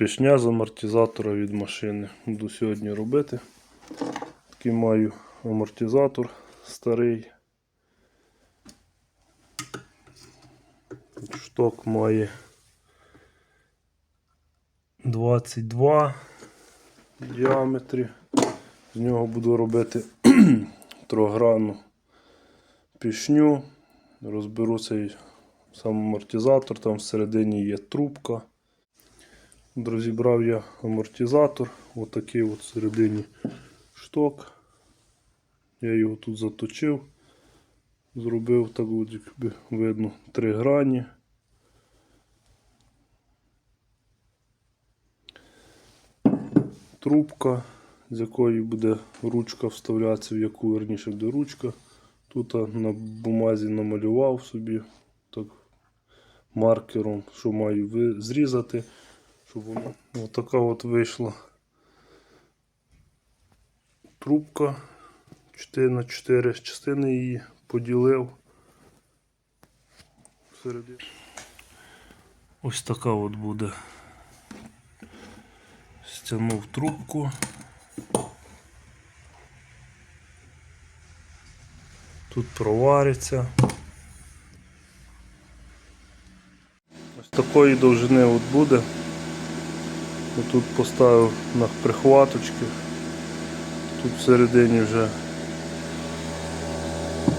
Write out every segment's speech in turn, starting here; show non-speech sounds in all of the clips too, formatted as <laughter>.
Пішня з амортизатора від машини. Буду сьогодні робити. Такий маю амортизатор старий. Шток має 22 в діаметрі. З нього буду робити <clears throat> трогранну пішню. Розберу цей сам амортизатор, там всередині є трубка. От Розібрав я амортизатор, отакий от всередині шток. Я його тут заточив, зробив так, от, якби видно, три грані. Трубка, з якої буде ручка вставлятися, в яку верніше буде ручка. Тут на бумазі намалював собі так, маркером, що маю зрізати, щоб воно отака от вийшла трубка 4 на 4 частини її поділив. Всередині. Ось така от буде. Стягнув трубку. Тут провариться. Ось такої довжини от буде. Тут поставив на прихваточки. Тут всередині вже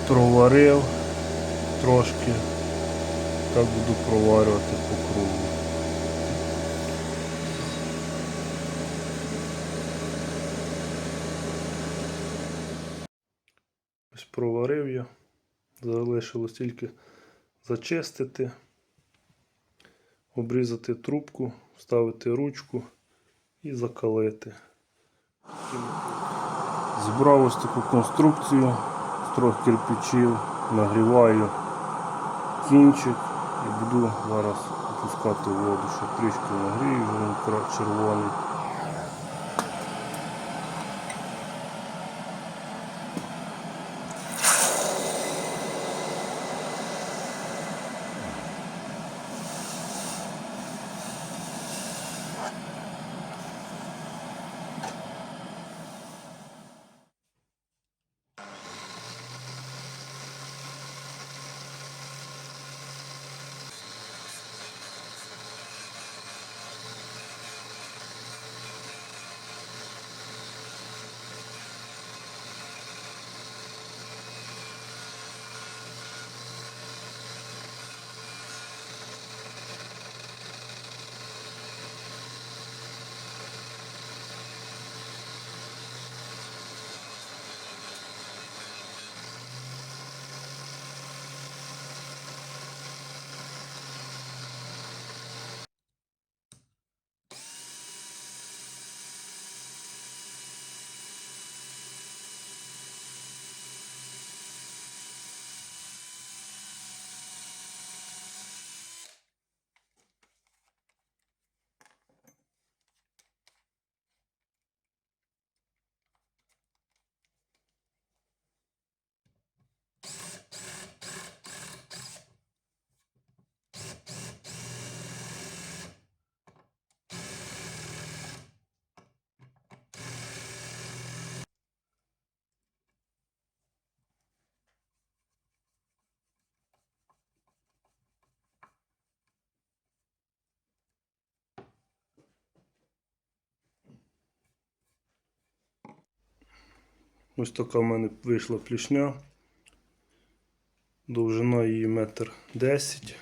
проварив трошки. Так буду проварювати по кругу. Ось проварив я. Залишилось тільки зачистити, обрізати трубку, вставити ручку і закалити. Зібрав ось таку конструкцію з трьох кирпичів, нагріваю кінчик і буду зараз опускати воду, щоб трішки нагрію, він червоний. Ось така в мене вийшла плішня. Довжина її метр десять.